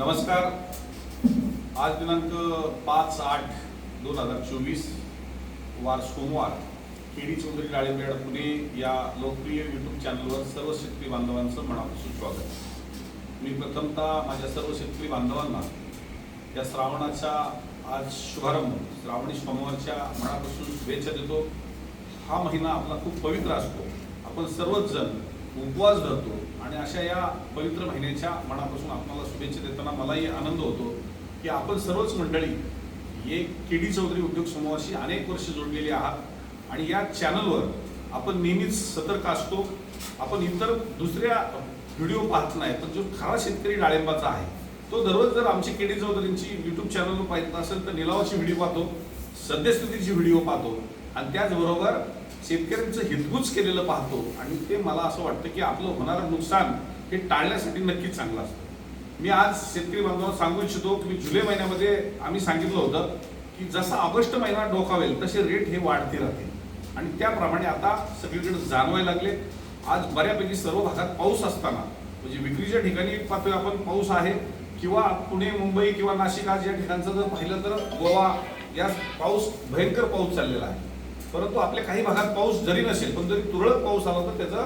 नमस्कार. आज दिनांक पाच आठ दोन हजार चोवीस वार सोमवार केडी चौधरी डाळिंबेड पुणे या लोकप्रिय युट्यूब चॅनलवर सर्व शेतकरी बांधवांचं मनापासून स्वागत. मी प्रथमतः माझ्या सर्व शेतकरी बांधवांना या श्रावणाच्या आज शुभारंभ श्रावणी सोमवारच्या मनापासून शुभेच्छा देतो. हा महिना आपला खूप पवित्र असतो. आपण सर्वच जण उपवास धरतो. आणि अशा या पवित्र महिन्याच्या मनापासून आपल्याला शुभेच्छा देताना मलाही आनंद होतो की आपण सर्वच मंडळी हे केडी चौधरी उद्योग समूहाशी अनेक वर्ष जोडलेली आहात. आणि या चॅनलवर आपण नेहमीच सतर्क असतो. आपण इतर दुसऱ्या व्हिडिओ पाहत नाही पण जो खरा शेतकरी डाळिंबाचा आहे तो दररोज जर आमची केडी चौधरींची युट्यूब चॅनलवर पाहिजे असेल तर निलावाची व्हिडिओ पाहतो सद्यस्थितीची व्हिडिओ पाहतो. आणि त्याचबरोबर शेतकऱ्यांचं हितगुज केलेलं पाहतो आणि ते मला असं वाटतं की आपलं होणारं नुकसान हे टाळण्यासाठी नक्कीच चांगलं असतं. मी आज शेतकरी बांधवांना सांगू इच्छितो की जुलै महिन्यामध्ये आम्ही सांगितलं होतं की जसा ऑगस्ट महिना डोकावेल तसे रेट हे वाढते राहतील. आणि त्याप्रमाणे आता सगळीकडे जाणवायला लागले. आज बऱ्यापैकी सर्व भागात पाऊस असताना म्हणजे विक्रीच्या ठिकाणी पातळी आपण पाऊस आहे किंवा पुणे मुंबई किंवा नाशिक आज या ठिकाणचं जर पाहिलं तर गोवा या पाऊस भयंकर पाऊस चाललेला आहे. परंतु आपल्या काही भागात पाऊस जरी नसेल पण जरी तुरळक पाऊस आला तर त्याचा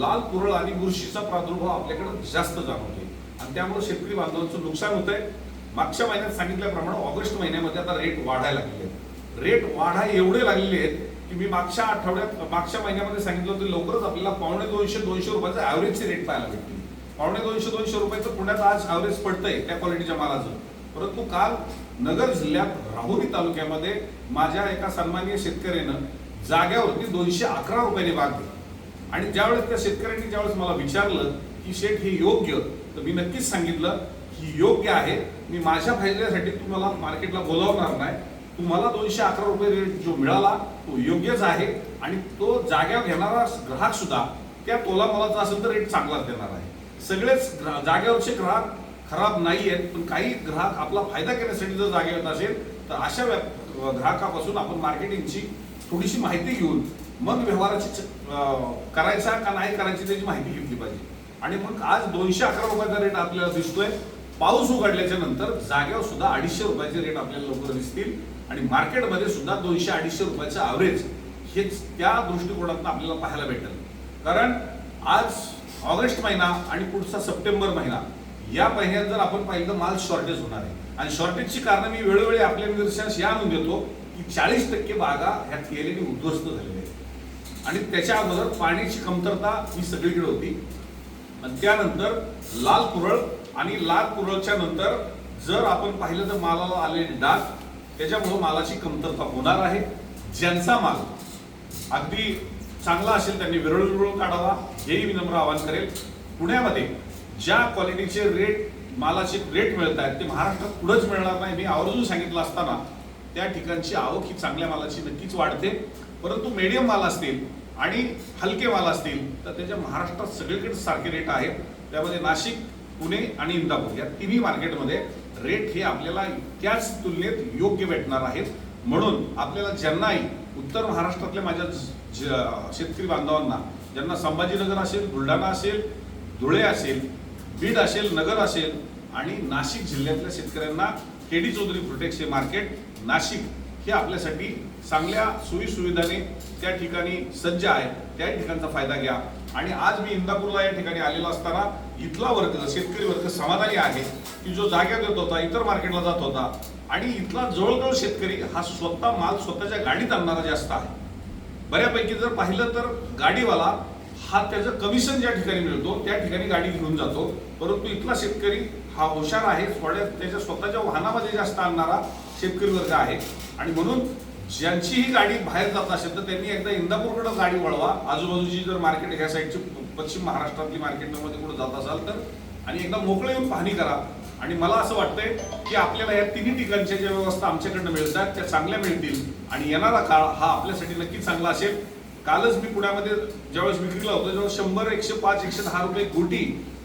लाल कुरळ आणि बुरशीचा प्रादुर्भाव आपल्याकडे जास्त जाणवतोय. आणि त्यामुळे शेतकरी बांधवांचं नुकसान होत आहे मागच्या महिन्यात सांगितल्याप्रमाणे ऑगस्ट महिन्यामध्ये आता रेट वाढायला लागले आहेत रेट वाढाय एवढे लागलेले आहेत की मी मागच्या आठवड्यात मागच्या महिन्यामध्ये सांगितलं होतं लवकरच आपल्याला पावणे दोनशे दोनशे रुपयाचा ॲव्हरेजचे रेट पाहायला भेटतील. पावणे दोनशे दोनशे रुपयाचं पुण्यात आज ॲव्हरेज पडतंय त्या क्वालिटीच्या मालाचं. परंतु काल नगर जिल्ह्यात राहुरी तालुक्यामध्ये माझ्या एका सन्माननीय शेतकऱ्यानं जाग्यावरती दोनशे अकरा रुपयाने भाग दिला. आणि ज्यावेळेस त्या शेतकऱ्यांनी ज्यावेळेस मला विचारलं की शेठ हे योग्य तर मी नक्कीच सांगितलं की योग्य आहे. मी माझ्या फायद्यासाठी तुम्हाला मार्केटला बोलावणार नाही. तुम्हाला दोनशे अकरा रुपये रेट जो मिळाला तो योग्यच आहे. आणि तो जाग्यावर घेणारा ग्राहक सुद्धा त्या तोला मोलाचा असेल तर रेट चांगलाच देणार आहे. सगळेच जाग्यावरचे ग्राहक खराब नाही आहेत पण काही ग्राहक आपला फायदा करण्यासाठी जर जागे येत असेल तर अशा ग्राहकापासून आपण मार्केटिंगची थोडीशी माहिती घेऊन मग व्यवहाराची च- करायचा का नाही करायची त्याची माहिती घेतली पाहिजे. आणि मग आज दोनशे अकरा रुपयाचा रेट आपल्याला दिसतोय. पाऊस उघडल्याच्या नंतर जाग्यावर सुद्धा अडीचशे रुपयाचे रेट आपल्याला लवकर दिसतील. आणि मार्केटमध्ये सुद्धा दोनशे अडीचशे रुपयाचं ॲव्हरेज हेच त्या दृष्टिकोनातून आपल्याला पाहायला भेटेल. कारण आज ऑगस्ट महिना आणि पुढचा सप्टेंबर महिना या महिन्यात जर आपण पाहिलं तर माल शॉर्टेज होणार आहे. आणि शॉर्टेजची कारणं मी वेळोवेळी आपल्या निदर्शनास या आणून देतो की चाळीस टक्के बागा ह्या केलेली उद्ध्वस्त झालेल्या आहेत. आणि त्याच्या अगोदर पाण्याची कमतरता ही सगळीकडे होती. आणि त्यानंतर लाल कुरळ आणि लाल कुरळच्या नंतर जर आपण पाहिलं तर मालाला आलेले डाग त्याच्यामुळं मालाची कमतरता होणार आहे. ज्यांचा माल अगदी चांगला असेल त्यांनी विरळ विरळ काढावा हेही मी नम्र आवाहन करेल. पुण्यामध्ये ज्या क्वालिटीचे रेट मालाचे रेट मिळत आहेत ते महाराष्ट्रात पुढंच मिळणार नाही. मी आवर्जून सांगितलं असताना त्या ठिकाणची आवक ही चांगल्या मालाची नक्कीच वाढते. परंतु मीडियम माल असतील आणि हलके माल असतील तर त्याच्या महाराष्ट्रात सगळीकडे सारखे रेट आहेत. त्यामध्ये नाशिक पुणे आणि इंदापूर या तिन्ही मार्केटमध्ये रेट हे आपल्याला त्याच तुलनेत योग्य भेटणार आहेत. म्हणून आपल्याला ज्यांनाही उत्तर महाराष्ट्रातल्या माझ्या शेतकरी बांधवांना ज्यांना संभाजीनगर असेल बुलढाणा असेल धुळे असेल बीड असेल नगर असेल आणि नाशिक जिल्ह्यातल्या शेतकऱ्यांना केडी चौधरी प्रोटेक्स हे मार्केट नाशिक हे आपल्यासाठी चांगल्या सोयीसुविधाने त्या ठिकाणी सज्ज आहे त्या ठिकाणचा फायदा घ्या. आणि आज मी इंदापूरला या ठिकाणी आलेलो असताना इथला वर्ग शेतकरी वर्ग समाधानी आहे की जो जाग्यात येत होता इतर मार्केटला जात होता. आणि इथला जवळजवळ शेतकरी हा स्वतः माल स्वतःच्या गाडीत आणणारा जास्त आहे. बऱ्यापैकी जर पाहिलं तर गाडीवाला हा त्याचं कमिशन ज्या ठिकाणी मिळतो त्या ठिकाणी गाडी घेऊन जातो. परंतु इथला शेतकरी हा हुशार आहे थोड्या त्याच्या स्वतःच्या वाहनामध्ये जास्त आणणारा शेतकरी वर्ग आहे. आणि म्हणून ज्यांची ही गाडी बाहेर जात असेल तर त्यांनी एकदा इंदापूरकडे गाडी वळवा. आजूबाजूची जर मार्केट ह्या साईडची पश्चिम महाराष्ट्रातली मार्केटमध्ये कुठं जात असाल तर आणि एकदा मोकळे येऊन पाहणी करा. आणि मला असं वाटतंय की आपल्याला या तिन्ही ठिकाणच्या ज्या व्यवस्था आमच्याकडनं मिळतात त्या चांगल्या मिळतील. आणि येणारा काळ हा आपल्यासाठी नक्कीच चांगला असेल. कालच मी पुण्यामध्ये ज्यावेळेस विक्रीला होतो तेव्हा शंभर एकशे पाच एकशे दहा रुपये गोटी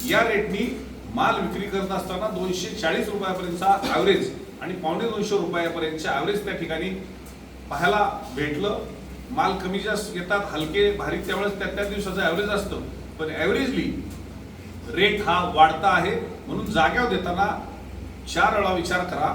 या रेटनी माल विक्री करत असताना दोनशे चाळीस रुपयापर्यंतचा ॲव्हरेज आणि पावणे दोनशे रुपयापर्यंतच्या ॲव्हरेज त्या ठिकाणी पाहायला भेटलं. माल कमी जास्त येतात हलके भारी त्यावेळेस त्या त्या दिवसाचं ॲव्हरेज असतं. पण ॲव्हरेजली रेट हा वाढता आहे. म्हणून जाग्यावर देताना चार वेळा विचार करा.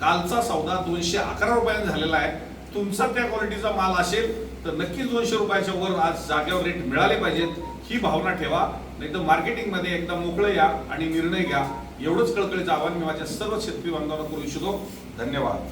कालचा सौदा दोनशे अकरा रुपयाने झालेला आहे. तुमचा त्या क्वालिटीचा माल असेल तर नक्कीच दोनशे रुपयाच्या वर आज जागेवर रेट मिळाले पाहिजेत. ही भावना ठेवा. नाही तर मार्केटिंगमध्ये एकदा मोकळं या आणि निर्णय घ्या. एवढंच कळकळीचं आवाहन मी माझ्या सर्व शेतकरी बांधवांना करू इच्छितो. धन्यवाद.